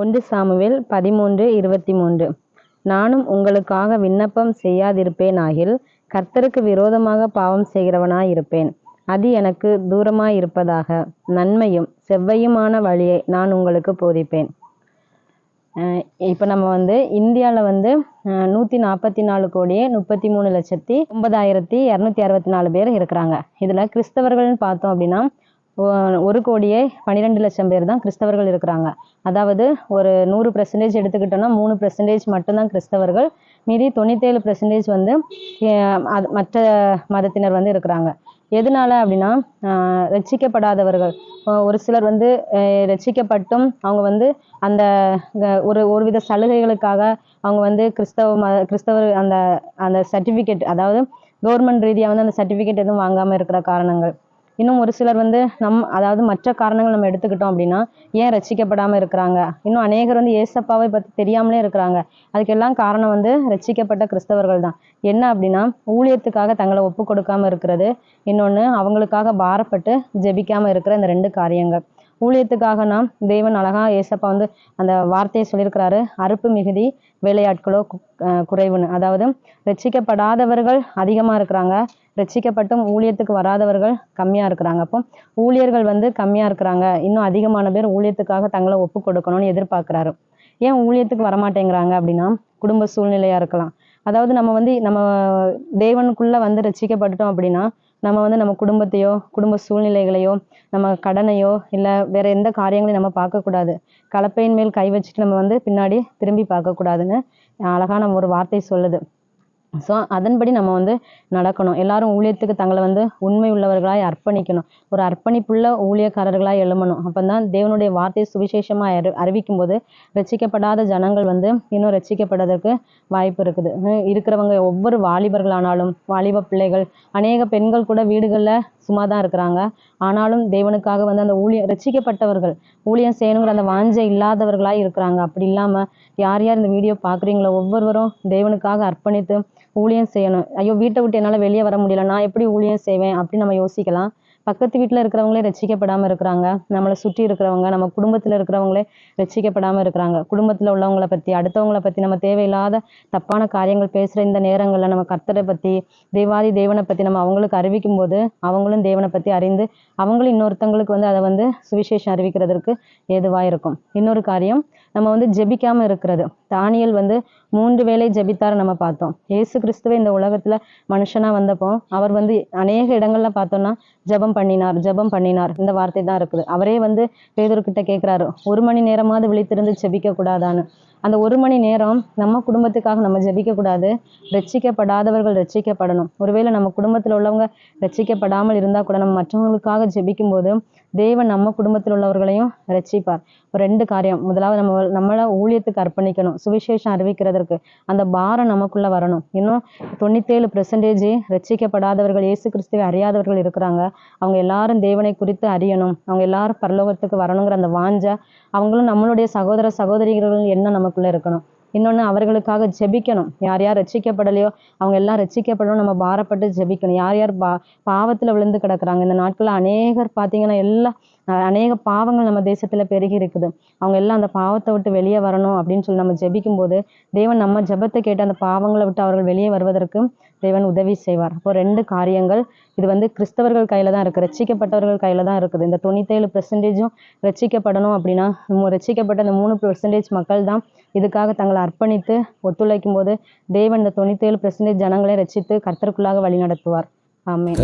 ஒன்று சாமுவேல் பதிமூன்று இருபத்தி மூன்று நானும் உங்களுக்காக விண்ணப்பம் செய்யாதிருப்பேனாகில் கர்த்தருக்கு விரோதமாக பாவம் செய்கிறவனாயிருப்பேன். அது எனக்கு தூரமாயிருப்பதாக நன்மையும் செவ்வையுமான வழியை நான் உங்களுக்கு போதிப்பேன். இப்போ நம்ம வந்து இந்தியாவில் வந்து நூற்றி நாற்பத்தி நாலு கோடியே முப்பத்தி மூணு லட்சத்தி ஒன்பதாயிரத்தி இரநூத்தி அறுபத்தி நாலு பேர் இருக்கிறாங்க. இதில் கிறிஸ்தவர்கள்னு பார்த்தோம் அப்படின்னா ஒரு கோடியே பன்னிரெண்டு லட்சம் பேர் தான் கிறிஸ்தவர்கள் இருக்கிறாங்க. அதாவது ஒரு நூறு பெர்சன்டேஜ் எடுத்துக்கிட்டோம்னா மூணு பெர்சன்டேஜ் மட்டும்தான் கிறிஸ்தவர்கள். மீதி தொண்ணூத்தேழு பெர்சன்டேஜ் வந்து அது மற்ற மதத்தினர் வந்து இருக்கிறாங்க. எதனால அப்படின்னா ரட்சிக்கப்படாதவர்கள். ஒரு சிலர் வந்து ரட்சிக்கப்பட்டும் அவங்க வந்து அந்த ஒரு ஒரு வித சலுகைகளுக்காக அவங்க வந்து கிறிஸ்தவ மத கிறிஸ்தவர் அந்த அந்த சர்டிஃபிகேட் அதாவது கவர்மெண்ட் ரீதியாக வந்து அந்த சர்டிஃபிகேட் எதுவும் வாங்காமல் இருக்கிற காரணங்கள். இன்னும் ஒரு சிலர் வந்து நம் அதாவது மற்ற காரணங்கள் நம்ம எடுத்துக்கிட்டோம் அப்படின்னா ஏன் ரட்சிக்கப்படாமல் இருக்கிறாங்க? இன்னும் அநேகர் வந்து ஏசப்பாவை பற்றி தெரியாமலே இருக்கிறாங்க. அதுக்கெல்லாம் காரணம் வந்து ரசிக்கப்பட்ட கிறிஸ்தவர்கள் தான். என்ன அப்படின்னா ஊழியத்துக்காக தங்களை ஒப்பு கொடுக்காம இருக்கிறது. இன்னொன்று அவங்களுக்காக பாரப்பட்டு ஜெபிக்காமல் இருக்கிற இந்த ரெண்டு காரியங்கள். ஊழியத்துக்காக நாம் தேவன் அழகா ஏசப்பா வந்து அந்த வார்த்தையை சொல்லியிருக்கிறாரு. அறுப்பு மிகுதி வேலையாட்களோ குறைவுன்னு. அதாவது ரசிக்கப்படாதவர்கள் அதிகமா இருக்கிறாங்க. ரட்சிக்கப்பட்டும் ஊழியத்துக்கு வராதவர்கள் கம்மியாக இருக்கிறாங்க. அப்போ ஊழியர்கள் வந்து கம்மியாக இருக்கிறாங்க. இன்னும் அதிகமான பேர் ஊழியத்துக்காக தங்களை ஒப்பு கொடுக்கணும்னு எதிர்பார்க்குறாரு. ஏன் ஊழியத்துக்கு வரமாட்டேங்கிறாங்க அப்படின்னா குடும்ப சூழ்நிலையாக இருக்கலாம். அதாவது நம்ம வந்து நம்ம தேவனுக்குள்ளே வந்து ரசிக்கப்பட்டுட்டோம் அப்படின்னா நம்ம வந்து நம்ம குடும்பத்தையோ குடும்ப சூழ்நிலைகளையோ நம்ம கடனையோ இல்லை வேற எந்த காரியங்களையும் நம்ம பார்க்கக்கூடாது. கலப்பையின் மேல் கை வச்சுட்டு நம்ம வந்து பின்னாடி திரும்பி பார்க்கக்கூடாதுன்னு அழகான ஒரு வார்த்தை சொல்லுது. ஸோ அதன்படி நம்ம வந்து நடக்கணும். எல்லாரும் ஊழியத்துக்கு தங்களை வந்து உண்மை உள்ளவர்களாய் அர்ப்பணிக்கணும். ஒரு அர்ப்பணிப்புள்ள ஊழியக்காரர்களாய் எழுமணும் அப்பதான் தேவனுடைய வார்த்தை சுவிசேஷமாக அறி அறிவிக்கும் போது ரசிக்கப்படாத ஜனங்கள் வந்து இன்னும் ரசிக்கப்படுறதுக்கு வாய்ப்பு இருக்குது. இருக்கிறவங்க ஒவ்வொரு வாலிபர்களானாலும் வாலிப பிள்ளைகள் அநேக பெண்கள் கூட வீடுகளில் சும்மா தான் இருக்கிறாங்க. ஆனாலும் தேவனுக்காக வந்து அந்த ஊழியம் ரசிக்கப்பட்டவர்கள் ஊழியம் செய்யணுங்கிற அந்த வாஞ்சை இல்லாதவர்களாக இருக்கிறாங்க. அப்படி இல்லாமல் யார் யார் இந்த வீடியோ பார்க்குறீங்களோ ஒவ்வொருவரும் தேவனுக்காக அர்ப்பணித்து ஊழியம் செய்யணும். ஐயோ வீட்டை விட்டு என்னால் வெளியே வர முடியல. நான் எப்படி ஊழியம் செய்வேன்? அப்படின்னு நம்ம யோசிக்கலாம். பக்கத்து வீட்டில் இருக்கிறவங்களே ரசிக்கப்படாமல் இருக்கிறாங்க. நம்மளை சுற்றி இருக்கிறவங்க நம்ம குடும்பத்தில் இருக்கிறவங்களே ரசிக்கப்படாமல் இருக்கிறாங்க. குடும்பத்தில் உள்ளவங்கள பற்றி அடுத்தவங்கள பற்றி நம்ம தேவையில்லாத தப்பான காரியங்கள் பேசுகிற இந்த நேரங்களில் நம்ம கர்த்தரை பற்றி தேவாதி தேவனை பற்றி நம்ம அவங்களுக்கு அறிவிக்கும் போது அவங்களும் தேவனை பற்றி அறிந்து அவங்களும் இன்னொருத்தங்களுக்கு வந்து அதை வந்து சுவிசேஷம் அறிவிக்கிறதுக்கு ஏதுவாக இருக்கும். இன்னொரு காரியம் நம்ம வந்து ஜெபிக்காம இருக்கிறது. தானியல் வந்து மூன்று வேளை ஜெபித்தாரு நம்ம பார்த்தோம். இயேசு கிறிஸ்துவை இந்த உலகத்துல மனுஷனா வந்தப்போ அவர் வந்து அநேக இடங்கள்ல பார்த்தோம்னா ஜெபம் பண்ணினார் ஜெபம் பண்ணினார். இந்த வார்த்தை தான் இருக்குது. அவரே வந்து பேதர்கிட்ட கேட்கிறாரு ஒரு மணி நேரமாவது விழித்திருந்து ஜெபிக்க கூடாதான்னு அந்த ஒரு மணி நேரம் நம்ம குடும்பத்துக்காக நம்ம ஜெபிக்க கூடாது ரட்சிக்கப்படாதவர்கள் ரட்சிக்கப்படணும். ஒருவேளை நம்ம குடும்பத்தில் உள்ளவங்க ரட்சிக்கப்படாமல் இருந்தா கூட நம்ம மற்றவங்களுக்காக ஜெபிக்கும் போது தேவன் நம்ம குடும்பத்தில் உள்ளவர்களையும் ரட்சிப்பார். ரெண்டு காரியம். முதலாவது நம்ம நம்மளை ஊழியத்துக்கு அர்ப்பணிக்கணும். சுவிசேஷம் அறிவிக்கிறதற்கு அந்த பாரம் நமக்குள்ள வரணும். இன்னும் தொண்ணூத்தேழு பெர்சன்டேஜ் ரட்சிக்கப்படாதவர்கள் இயேசு கிறிஸ்துவை அறியாதவர்கள் இருக்கிறாங்க. அவங்க எல்லாரும் தேவனை குறித்து அறியணும். அவங்க எல்லாரும் பரலோகத்துக்கு வரணுங்கிற அந்த வாஞ்ச அவங்களும் நம்மளுடைய சகோதர சகோதரிகள் என்ன நமக்குள்ள இருக்கணும். இன்னொன்று அவர்களுக்காக ஜெபிக்கணும். யார் யார் ரட்சிக்கப்படலையோ அவங்க எல்லாம் ரட்சிக்கப்படணும். நம்ம பாரப்பட்டு ஜெபிக்கணும். யார் யார் பா பாவத்தில் விழுந்து கிடக்குறாங்க. இந்த நாட்களில் அநேகர் பார்த்தீங்கன்னா எல்லாம் அநேக பாவங்கள் நம்ம தேசத்தில் பெருகி இருக்குது. அவங்க எல்லாம் அந்த பாவத்தை விட்டு வெளியே வரணும் அப்படின்னு சொல்லி நம்ம ஜெபிக்கும் போது தேவன் நம்ம ஜெபத்தை கேட்டு அந்த பாவங்களை விட்டு அவர்கள் வெளியே வருவதற்கு தேவன் உதவி செய்வார். அப்போ ரெண்டு காரியங்கள் இது வந்து கிறிஸ்தவர்கள் கையில தான் இருக்கு. ரட்சிக்கப்பட்டவர்கள் கையில தான் இருக்குது. இந்த தொண்ணூத்தேழு பெர்சன்டேஜும் ரச்சிக்கப்படணும் அப்படின்னா நம்ம இந்த மூணு பெர்சன்டேஜ் மக்கள் தான் இதுக்காக தங்களை அர்ப்பணித்து ஒத்துழைக்கும் போது தேவன் இந்த தொண்ணூத்தேழு பெர்சன்டேஜ் ஜனங்களை ரசித்து கர்த்தருக்குள்ளாக வழி நடத்துவார் ஆமே